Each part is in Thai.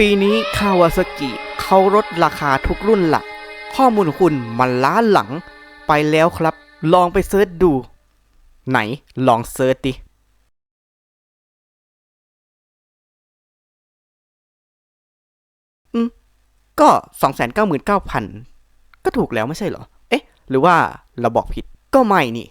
ปีนี้คาวาซากิเขาลดราคาทุกรุ่นละข้อมูลคุณมันล้าหลังไปแล้วครับ ลองไปเซิร์ชดู ไหนลองเซิร์ชดิอืมก็299,000ก็ถูกแล้วไม่ใช่เหรอ เอ๊ะ หรือว่าเราบอกผิดก็ไม่นี่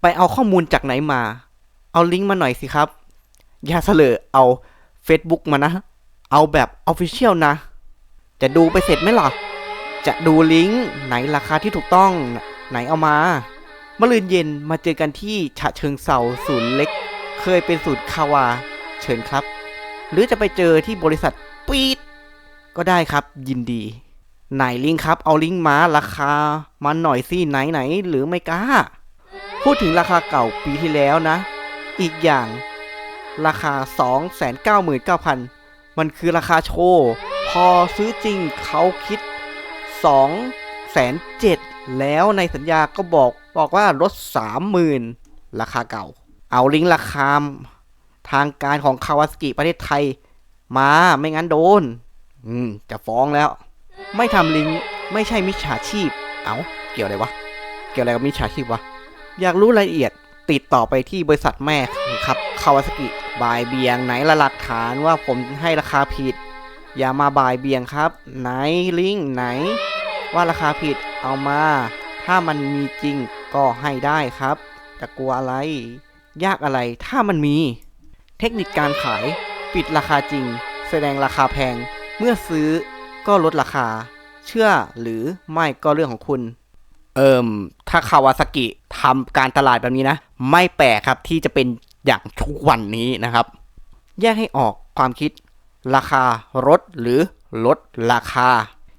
ไปเอาข้อมูลจากไหนมา เอาลิงก์มาหน่อยสิครับ อย่าเสลอเอา Facebook มานะ เอาแบบ Official นะ จะดูไปเสร็จไหมล่ะ จะดูลิงก์ไหนราคาที่ถูกต้องไหนเอามาเมะรืนเย็นมาเจอกันที่ฉะเชิงเซาศูนย์เล็ก เคยเป็นศูนย์คาวา เชิญครับ หรือจะไปเจอที่บริษัทปีดก็ได้ครับยินดีไหนลิงก์ครับ เอาลิงก์มาราคามาหน่อยสิไหนไหนหรือไม่กล้า พูดถึงราคาเก่าปีที่แล้วนะ อีกอย่างราคา 299,000 มันคือราคาโชว์ พอซื้อจริงเขาคิด2 7 0 0แล้วในสัญญาก็บอกบอกว่าลด30,000 ราคาเก่า เอาลิงก์ราคาทางการของคาวาสกิประเทศไทย มาไม่งั้นโดน อืม จะฟ้องแล้ว ไม่ทำลิงก์ไม่ใช่มิจฉาชีพ เอาเกี่ยวอะไรวะ เกี่ยวอะไรกับมิจฉาชีพวะ อยากรู้รายละเอียด ติดต่อไปที่บริษัทแม่ครับคาวาสกิบายเบียงไหนละหลักฐานว่าผมให้ราคาผิด อย่ามาบายเบียงครับ ไหนลิงก์ไหน ว่าราคาผิดเอามา ถ้ามันมีจริงก็ให้ได้ครับจะกลัวอะไร ยากอะไรถ้ามันมี เทคนิคการขายปิดราคาจริง แสดงราคาแพง เมื่อซื้อก็ลดราคา เชื่อหรือไม่ก็เรื่องของคุณ เอิมถ้าคาวาซากิทำการตลาดแบบนี้นะ ไม่แปลกครับที่จะเป็นอย่างทุกวันนี้นะครับ แยกให้ออกความคิดราคาลดหรือลดราคา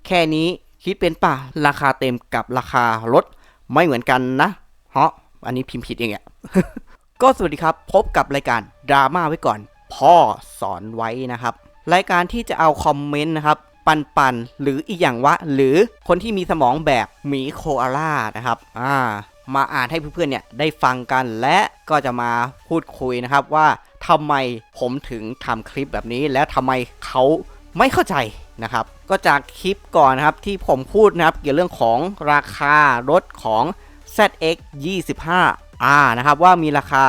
แค่นี้คิดเป็นป่ะ ราคาเต็มกับราคาลดไม่เหมือนกันนะเพราะอันนี้พิมพ์ผิดเองอะก็สวัสดีครับ พบกับรายการดราม่าไว้ก่อน พ่อสอนไว้นะครับ รายการที่จะเอาคอมเมนต์นะครับ ปันปันๆหรืออีกอย่างวะ หรือคนที่มีสมองแบบหมีโคอาล่านะครับอ่ามาอ่านให้เพื่อนๆเนี่ยได้ฟังกันและก็จะมาพูดคุยนะครับว่าทำไมผมถึงทำคลิปแบบนี้ และทำไมเขาไม่เข้าใจนะครับ ก็จากคลิปก่อนนะครับที่ผมพูดนะครับ เกี่ยวเรื่องของราคารถของ ZX 25 R นะครับว่ามีราคา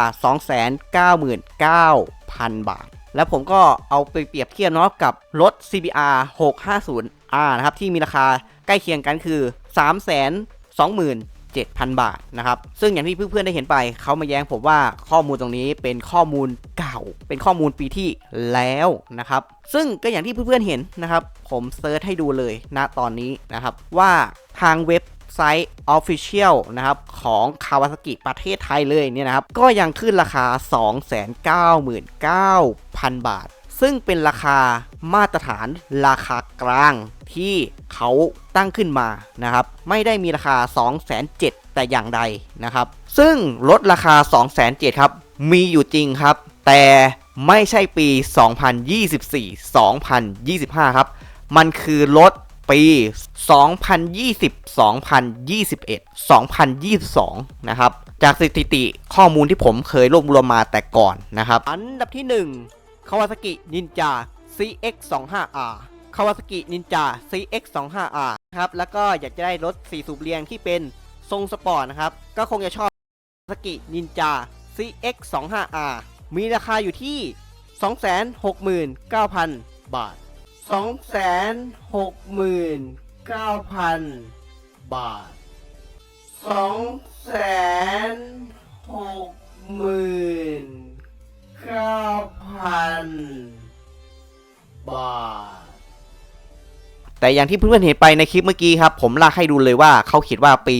299,000 บาท แล้วผมก็เอาไปเปรียบเทียบเนาะกับรถ CBR 650R นะครับ ที่มีราคาใกล้เคียงกันคือ 327,000 บาทนะครับ ซึ่งอย่างที่เพื่อนๆได้เห็นไป เขามาแย้งผมว่าข้อมูลตรงนี้เป็นข้อมูลเก่า เป็นข้อมูลปีที่แล้วนะครับ ซึ่งก็อย่างที่เพื่อนๆเห็นนะครับ ผมเซิร์ชให้ดูเลยณตอนนี้นะครับ ว่าทางเว็บไซต์ Official นะครับของคาวาซากิประเทศไทยเลยเนี่ยนะครับ ก็ยังขึ้นราคา 299,000 บาท ซึ่งเป็นราคามาตรฐานราคากลางที่เขาตั้งขึ้นมานะครับ ไม่ได้มีราคา 207,000แต่อย่างใดนะครับ ซึ่งลดราคา 207,000ครับ มีอยู่จริงครับ แต่ไม่ใช่ปี 2024-2025 ครับ มันคือลดปี 2020 2021 2022 นะครับ จากสถิติข้อมูลที่ผมเคยรวบรวมมาแต่ก่อนนะครับ อันดับที่ 1 Kawasaki Ninja CX25R Kawasaki Ninja CX25R ครับ แล้วก็อยากจะได้รถ 4 สูบเรียงที่เป็นทรงสปอร์ตนะครับ ก็คงจะชอบ Kawasaki Ninja CX25R มีราคาอยู่ที่ 269,000 บาท 269,000 บาท 2 0 0 0 0 แต่อย่างที่เพื่อนๆเห็นไปในคลิปเมื่อกี้ครับผมลากให้ดูเลยว่าเขาเขียนว่าปี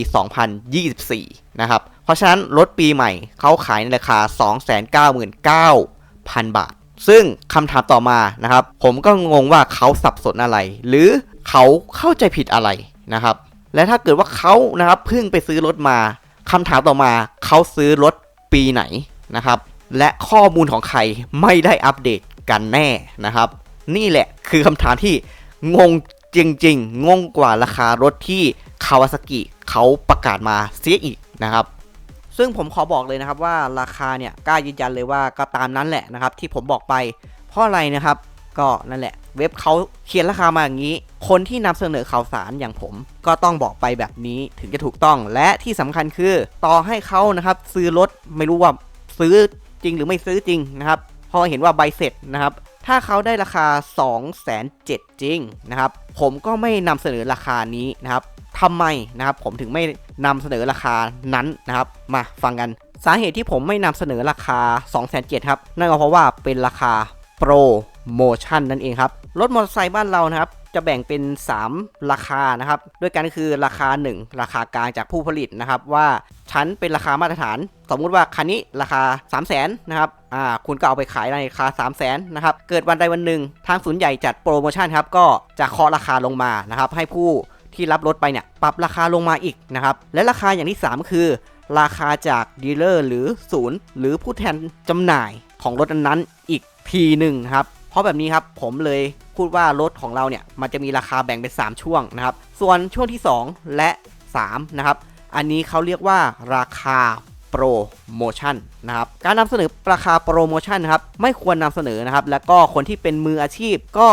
2024 นะครับ เพราะฉะนั้นรถปีใหม่เขาขายในราคา 299,000 บาท ซึ่งคำถามต่อมานะครับ ผมก็งงว่าเขาสับสนอะไร หรือเขาเข้าใจผิดอะไรนะครับ และถ้าเกิดว่าเขานะครับเพิ่งไปซื้อรถมาคำถามต่อมาเขาซื้อรถปีไหนนะครับ และข้อมูลของใครไม่ได้อัปเดตกันแน่นะครับ นี่แหละคือคำถามที่งง จริงๆ งงกว่าราคารถที่คาวาซากิเขาประกาศมาเสียอีกนะครับ ซึ่งผมขอบอกเลยนะครับว่าราคาเนี่ยกล้ายืนยันเลยว่าก็ตามนั้นแหละนะครับที่ผมบอกไปเพราะอะไรนะครับ ก็นั่นแหละ เว็บเขาเขียนราคามาอย่างนี้ คนที่นำเสนอข่าวสารอย่างผม ก็ต้องบอกไปแบบนี้ถึงจะถูกต้อง และที่สำคัญคือต่อให้เขานะครับซื้อรถไม่รู้ว่าซื้อจริงหรือไม่ซื้อจริงนะครับพอเห็นว่าใบเสร็จนะครับ ถ้าเขาได้ราคา 2 7 0 0 0จริงนะครับ ผมก็ไม่นำเสนอราคานี้นะครับทำไมนะครับ ผมถึงไม่นำเสนอราคานั้นนะครับ มาฟังกัน สาเหตุที่ผมไม่นำเสนอราคา 2 7 0 0 0ครับ นั่นก็เพราะว่าเป็นราคาโปรโมชั่นนั่นเองครับ รถมอเตอร์ไซค์บ้านเรานะครับ จะแบ่งเป็น 3 ราคานะครับ ด้วยกันก็คือราคา 1 ราคากลางจากผู้ผลิตนะครับ ว่าฉันเป็นราคามาตรฐาน สมมุติว่าคันนี้ราคา 3 0 0 0 0นนะครับอ่าคุณก็เอาไปขายในราคา 3 0 0 0 0นนะครับ เกิดวันใดวันหนึ่ง ทางศูนย์ใหญ่จัดโปรโมชั่นครับ ก็จะเคาะราคาลงมานะครับ ให้ผู้ที่รับรถไปเนี่ยปรับราคาลงมาอีกนะครับ และราคาอย่างที่ 3 คือ ราคาจากดีลเลอร์หรือศูนย์หรือผู้แทนจำหน่ายของรถนั้นๆอีกทีหนึ่งครับ เพราะแบบนี้ครับผมเลย พูดว่ารถของเราเนี่ยมันจะมีราคาแบ่งเป็น 3 ช่วงนะครับ ส่วนช่วงที่ 2 และ3นะครับ อันนี้เขาเรียกว่าราคาโปรโมชั่นนะครับ การนำเสนอราคาโปรโมชั่นนะครับ ไม่ควรนำเสนอนะครับ แล้วก็คนที่เป็นมืออาชีพก็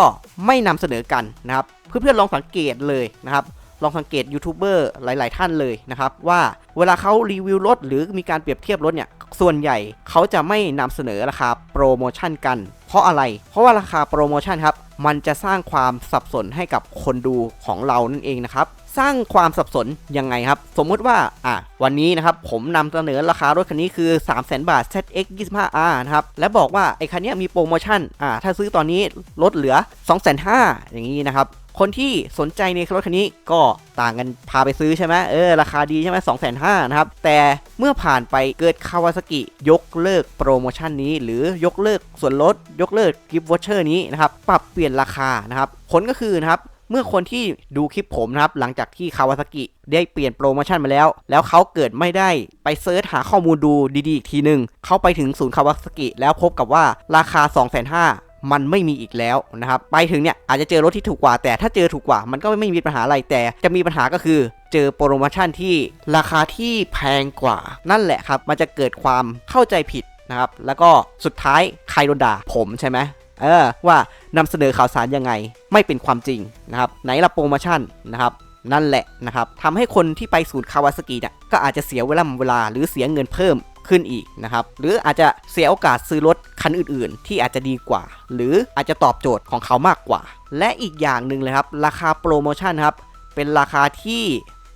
ไม่นำเสนอกันนะครับ เพื่อนๆลองสังเกตเลยนะครับ ลองสังเกตยูทูบเบอร์หลาย ๆ ท่านเลยนะครับ ว่าเวลาเขารีวิวรถหรือมีการเปรียบเทียบรถเนี่ย ส่วนใหญ่เขาจะไม่นำเสนอราคาโปรโมชั่นกัน เพราะอะไร เพราะว่าราคาโปรโมชั่นครับ มันจะสร้างความสับสนให้กับคนดูของเรานั่นเองนะครับ สร้างความสับสนยังไงครับ สมมุติว่า อะ วันนี้นะครับ ผมนำเสนอราคารถคันนี้คือ 3 0 0 0 0 0 บาท ZX 25R นะครับ และบอกว่าไอ้คันนี้มีโปรโมชั่น อ่า ถ้าซื้อตอนนี้ลดเหลือ 2 5 0 0 0อย่างนี้นะครับ คนที่สนใจในรถคันนี้ก็ต่างกันพาไปซื้อใช่ไหมเออราคาดีใช่ไหมสองแสนห้านะครับ แต่เมื่อผ่านไปเกิดคาวาซากิยกเลิกโปรโมชั่นนี้ หรือยกเลิกส่วนลดยกเลิกกิฟต์วอชเชอร์นี้นะครับปรับเปลี่ยนราคานะครับผลก็คือนะครับเมื่อคนที่ดูคลิปผมนะครับ หลังจากที่คาวาซากิได้เปลี่ยนโปรโมชั่นมาแล้ว แล้วเขาเกิดไม่ได้ไปเซิร์ชหาข้อมูลดูดีๆ อีกทีหนึ่งเขาไปถึงศูนย์คาวาซากิแล้วพบกับว่าราคา 2 5 0 0 0 มันไม่มีอีกแล้วนะครับไปถึงเนี่ยอาจจะเจอรถที่ถูกกว่า แต่ถ้าเจอถูกกว่ามันก็ไม่มีปัญหาอะไรแต่จะมีปัญหาก็คือเจอโปรโมชั่นที่ราคาที่แพงกว่า นั่นแหละครับ มันจะเกิดความเข้าใจผิดนะครับ แล้วก็สุดท้ายใครโดนด่าผมใช่ไหมเออว่านำเสนอข่าวสารยังไงไม่เป็นความจริงนะครับไหนละโปรโมชั่นนะครับนั่นแหละนะครับทำให้คนที่ไปศูนย์คาวาซากิเนี่ยก็อาจจะเสียเวลาเวลาหรือเสียเงินเพิ่ม ขึ้นอีกนะครับ หรืออาจจะเสียโอกาสซื้อรถคันอื่น ๆ ที่อาจจะดีกว่า หรืออาจจะตอบโจทย์ของเขามากกว่า และอีกอย่างหนึ่งเลยครับ ราคาโปรโมชั่นครับ เป็นราคาที่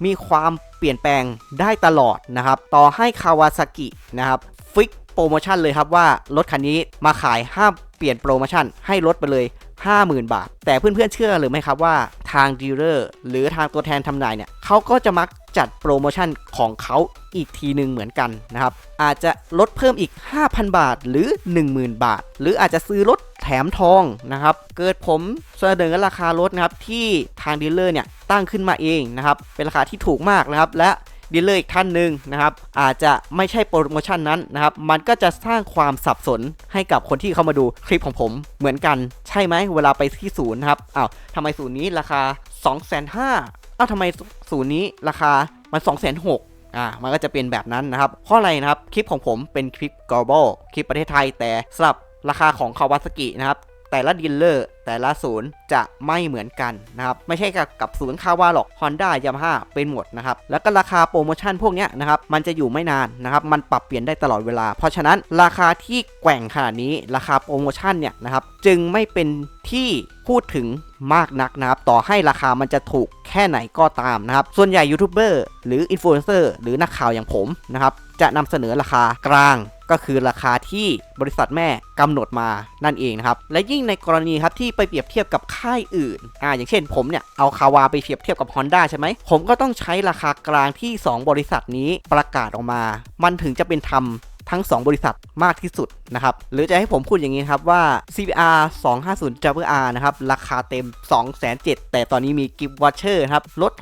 มีความเปลี่ยนแปลงได้ตลอดนะครับ ต่อให้คาวาซากินะครับฟิกโปรโมชั่นเลยครับว่ารถคันนี้มาขายห้ามเปลี่ยนโปรโมชั่นให้ลดไปเลย 50,000 บาท แต่เพื่อนๆเชื่อหรือไม่ครับว่าทางดีลเลอร์หรือทางตัวแทนทำนายเนี่ยเขาก็จะมักจัดโปรโมชั่นของเขาอีกทีหนึ่งเหมือนกันนะครับ อาจจะลดเพิ่มอีก 5,000 บาทหรือ 10,000 บาท หรืออาจจะซื้อรถแถมทองนะครับ เกิดผมเสนอราคารถนะครับที่ทางดีลเลอร์เนี่ยตั้งขึ้นมาเองนะครับ เป็นราคาที่ถูกมากนะครับ และ ดีลเลอร์อีกท่านหนึ่งนะครับอาจจะไม่ใช่โปรโมชั่นนั้นนะครับมันก็จะสร้างความสับสนให้กับคนที่เข้ามาดูคลิปของผมเหมือนกันใช่ไหมเวลาไปที่ศูนย์นะครับอ้าวทำไมศูนย์นี้ราคา 2 5 0 0 0 0อ้าวทำไมศูนย์นี้ราคามัน 2 6 0 0 0อ่ามันก็จะเป็นแบบนั้นนะครับเพราะอะไรนะครับ คลิปของผมเป็นคลิป global คลิปประเทศไทย แต่สำหรับราคาของคาวาซากินะครับ แต่ละดีลเลอร์แต่ละศูนย์จะไม่เหมือนกันนะครับ ไม่ใช่กับกับศูนย์คาวาหรอก Honda Yamaha เป็นหมดนะครับ แล้วก็ราคาโปรโมชั่นพวกนี้นะครับ มันจะอยู่ไม่นานนะครับ มันปรับเปลี่ยนได้ตลอดเวลา เพราะฉะนั้นราคาที่แกว่งขนาดนี้ราคาโปรโมชั่นเนี่ยนะครับจึงไม่เป็นที่พูดถึงมากนักนะครับ ต่อให้ราคามันจะถูกแค่ไหนก็ตามนะครับ ส่วนใหญ่ยูทูบเบอร์หรืออินฟลูเอนเซอร์หรือนักข่าวอย่างผมนะครับจะนำเสนอราคากลาง ก็คือราคาที่บริษัทแม่กำหนดมานั่นเองนะครับ และยิ่งในกรณีครับที่ไปเปรียบเทียบกับค่ายอื่น อ่า อย่างเช่นผมเนี่ย เอาคาวาไปเปรียบเทียบกับ Honda ใช่ไหม ผมก็ต้องใช้ราคากลางที่ 2 บริษัทนี้ประกาศออกมา มันถึงจะเป็นธรรมทั้ง 2 บริษัทมากที่สุดนะครับ หรือจะให้ผมพูดอย่างนี้ครับว่า CBR 250 WR นะครับ ราคาเต็ม2,700แต่ตอนนี้มีกิฟต์วอเชอร์ครับ ลด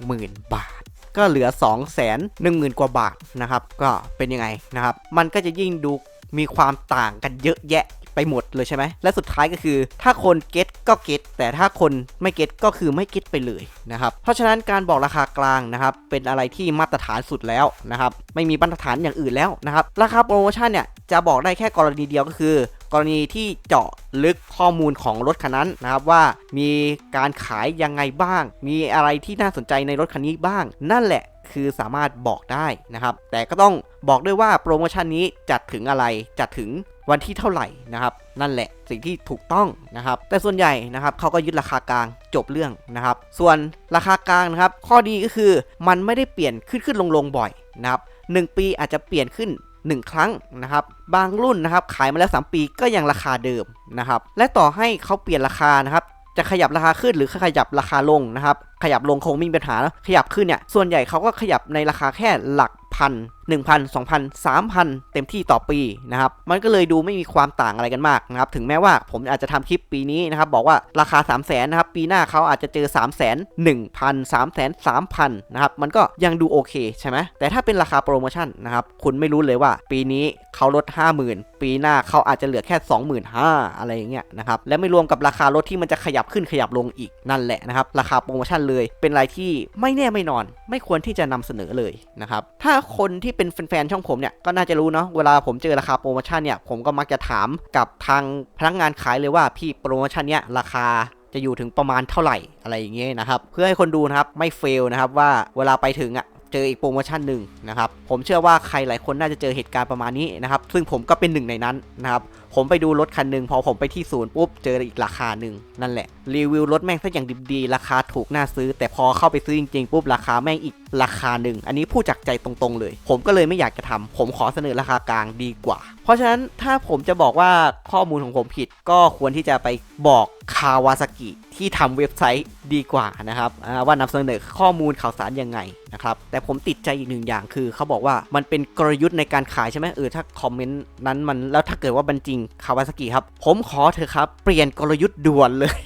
60,000 บาท ก็เหลือ 2 1 0 0 0 0 กว่าบาทนะครับ ก็เป็นยังไงนะครับ มันก็จะยิ่งดูมีความต่างกันเยอะแยะไปหมดเลยใช่ไหม และสุดท้ายก็คือ ถ้าคนเก็ตก็เก็ตแต่ถ้าคนไม่เก็ตก็คือไม่เก็ตไปเลยนะครับ เพราะฉะนั้นการบอกราคากลางนะครับ เป็นอะไรที่มาตรฐานสุดแล้วนะครับ ไม่มีมาตรฐานอย่างอื่นแล้วนะครับ ราคาโปรโมชั่นเนี่ยจะบอกได้แค่กรณีเดียวก็คือ กรณีที่เจาะลึกข้อมูลของรถคันนั้นนะครับว่ามีการขายยังไงบ้าง มีอะไรที่น่าสนใจในรถคันนี้บ้าง นั่นแหละคือสามารถบอกได้นะครับ แต่ก็ต้องบอกด้วยว่าโปรโมชั่นนี้จัดถึงอะไรจัดถึงวันที่เท่าไหร่นะครับ นั่นแหละสิ่งที่ถูกต้องนะครับ แต่ส่วนใหญ่นะครับเขาก็ยึดราคากลางจบเรื่องนะครับ ส่วนราคากลางนะครับ ข้อดีก็คือมันไม่ได้เปลี่ยนขึ้นขึ้นลงลงบ่อยนะครับ1ปีอาจจะเปลี่ยนขึ้น 1 ครั้งนะครับ บางรุ่นนะครับขายมาแล้ว 3 ปีก็ยังราคาเดิมนะครับ และต่อให้เขาเปลี่ยนราคานะครับ จะขยับราคาขึ้นหรือขยับราคาลงนะครับ ขยับลงคงไม่มีปัญหานะขยับขึ้นเนี่ย ส่วนใหญ่เขาก็ขยับในราคาแค่หลักพัน หนึ่งพันสองพันสามพันเต็มที่ต่อปีนะครับ มันก็เลยดูไม่มีความต่างอะไรกันมากนะครับ ถึงแม้ว่าผมอาจจะทำคลิปปีนี้นะครับ บอกว่าราคา 3 0 0แสนนะครับ ปีหน้าเขาอาจจะเจอ 3 0 0แสนหนึ่งพันสามแสนสามพันนะครับ มันก็ยังดูโอเคใช่ไหม แต่ถ้าเป็นราคาโปรโมชั่นนะครับ คุณไม่รู้เลยว่า ปีนี้เขาลด 50,000 ปีหน้าเขาอาจจะเหลือแค่ 25,000อะไรอย่างเงี้ยนะครับ และไม่รวมกับราคารถที่มันจะขยับขึ้นขยับลงอีกนั่นแหละนะครับ ราคาโปรโมชั่นเลย เป็นอะไรที่ไม่แน่ไม่นอน ไม่ควรที่จะนำเสนอเลยนะครับ ถ้าคนที่เป็นแฟนๆช่องผมเนี่ยก็น่าจะรู้เนาะเวลาผมเจอราคาโปรโมชั่นเนี่ยผมก็มักจะถามกับทางพนักงานขายเลยว่าพี่โปรโมชั่นเนี้ยราคาจะอยู่ถึงประมาณเท่าไหร่อะไรอย่างเงี้ยนะครับเพื่อให้คนดูนะครับไม่เฟลนะครับว่าเวลาไปถึงอะเจออีกโปรโมชั่นหนึ่งนะครับผมเชื่อว่าใครหลายคนน่าจะเจอเหตุการณ์ประมาณนี้นะครับซึ่งผมก็เป็นหนึ่งในนั้นนะครับผมไปดูรถคันหนึ่งพอผมไปที่ศูนย์ปุ๊บเจออีกราคาหนึ่งนั่นแหละรีวิวรถแม่งซะอย่างดิบดีราคาถูกน่าซื้อ แต่พอเข้าไปซื้อจริงๆปุ๊บราคาแม่งอีกราคาหนึ่งอันนี้พูดจากใจตรงๆเลย ผมก็เลยไม่อยากจะทำผมขอเสนอราคากลางดีกว่า เพราะฉะนั้นถ้าผมจะบอกว่าข้อมูลของผมผิดก็ควรที่จะไปบอกคาวาซากิที่ทำเว็บไซต์ดีกว่านะครับอ่าว่านำเสนอข้อมูลข่าวสารยังไงนะครับแต่ผมติดใจอีกหนึ่งอย่างคือเขาบอกว่ามันเป็นกลยุทธ์ในการขายใช่ไหมเออถ้าคอมเมนต์นั้นมันแล้วถ้าเกิดว่ามันจริงคาวาซากิครับ ผมขอเถอะครับ เปลี่ยนกลยุทธ์ด่วนเลย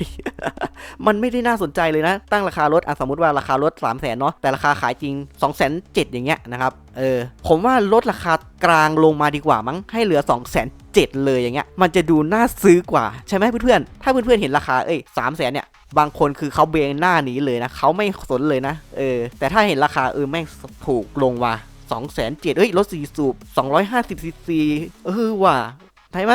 มันไม่ได้น่าสนใจเลยนะ ตั้งราคารถอสมมติว่าราคารถ 3 0 0 0 0นเนาะแต่ราคาขายจริง 2 7 0 0 0อย่างเงี้ยนะครับเออผมว่าลดราคากลางลงมาดีกว่ามั้งให้เหลือ 2 0 0 0 0 7เลยอย่างเงี้ยมันจะดูน่าซื้อกว่าใช่ไหมเพื่อนๆ ถ้าเพื่อนๆเห็นราคาเอ้ยสามแสนเนี่ยบางคนคือเขาเบงหน้าหนีเลยนะเขาไม่สนเลยนะเออแต่ถ้าเห็นราคาเออแม่งถูกลงว่ะ2 0 0 0 0 7เอ้ยรถ4สูบ250ซีซีเออว่ะ ใช่ไหม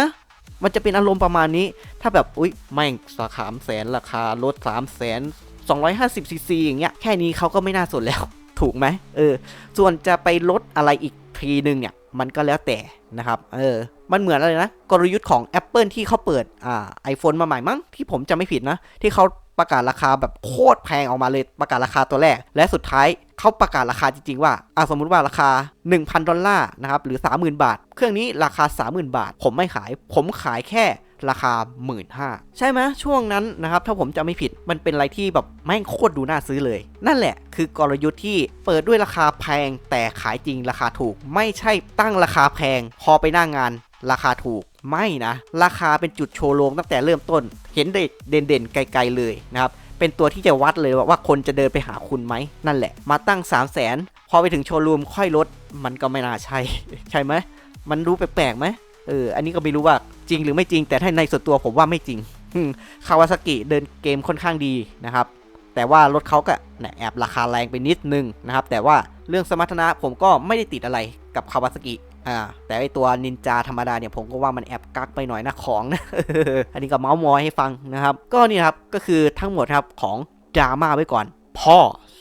มันจะเป็นอารมณ์ประมาณนี้ ถ้าแบบ อุ้ยแม่งสาขามแสนราคารถ3 0 0 0 0 250ซีซีอย่างเงี้ย แค่นี้เขาก็ไม่น่าสนแล้ว ถูกไหม เออ ส่วนจะไปลดอะไรอีกทีนึงเนี่ย มันก็แล้วแต่นะครับ เออ มันเหมือนอะไรนะ กลยุทธ์ของ Apple ที่เขาเปิด อ่า iPhone มาใหม่มั้ง ที่ผมจะไม่ผิดนะ ที่เขาประกาศราคาแบบโคตรแพงออกมาเลย ประกาศราคาตัวแรก และสุดท้าย เขาประกาศราคาจริงๆว่าอ่าสมมุติว่าราคา 1,000 ดอลลาร์นะครับหรือ 30,000 บาท เครื่องนี้ราคา 30,000 บาท ผมไม่ขาย ผมขายแค่ราคา 1 5ื่นใช่ไหมช่วงนั้นนะครับ ถ้าผมจะไม่ผิดมันเป็นอะไรที่แบบแม่งโคตรดูน่าซื้อเลย นั่นแหละคือกลยุทธ์ที่เปิดด้วยราคาแพง แต่ขายจริงราคาถูก ไม่ใช่ตั้งราคาแพง พอไปหน้างาน ราคาถูกไม่นะ ราคาเป็นจุดโชว์โรงตั้งแต่เริ่มต้น เห็นเด็กเด่นๆไกลๆเลยนะครับ เป็นตัวที่จะวัดเลยว่าคนจะเดินไปหาคุณไหมนั่นแหละ มาตั้ง 3 0 0แสนพอไปถึงโชว์รูมค่อยลด มันก็ไม่น่าใช่ ใช่ไหมมันดูแปลกๆไหมเอออันนี้ก็ไม่รู้ว่าจริงหรือไม่จริง แต่ถ้าในส่วนตัวผมว่าไม่จริงคาวาซากิเดินเกมค่อนข้างดีนะครับแต่ว่ารถเขาก็แอบราคาแรงไปนิดนึงนะครับแต่ว่าเรื่องสมรรถนะผมก็ไม่ได้ติดอะไรกับคาวาซากิ อ่าแต่ไอตัวนินจาธรรมดาเนี่ยผมก็ว่ามันแอบกักไปหน่อยนะของนะอันนี้ก็เมาส์มอยให้ฟังนะครับ ก็นี่ครับก็คือทั้งหมดครับของดราม่าไว้ก่อน พ่อ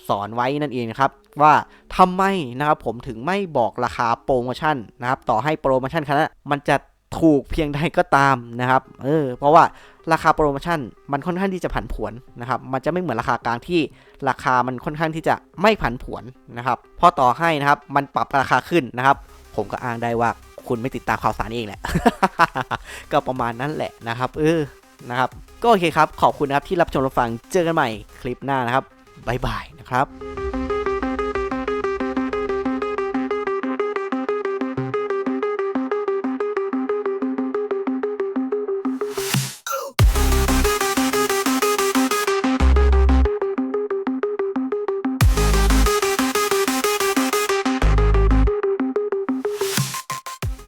สอนไว้นั่นเองครับว่าทำไมนะครับผมถึงไม่บอกราคาโปรโมชั่นนะครับต่อให้โปรโมชั่นคณะมันจะถูกเพียงใดก็ตามนะครับ เออ เพราะว่าราคาโปรโมชั่นมันค่อนข้างที่จะผันผวนนะครับ มันจะไม่เหมือนราคากลางที่ราคามันค่อนข้างที่จะไม่ผันผวนนะครับเพราะต่อให้นะครับ มันปรับราคาขึ้นนะครับ ผมก็อ้างได้ว่าคุณไม่ติดตามข่าวสารเองแหละ ก็ประมาณนั้นแหละนะครับ เออ นะครับ ก็โอเคครับ ขอบคุณนะครับที่รับชมรับฟัง เจอกันใหม่คลิปหน้านะครับ บ๊ายบายนะครับ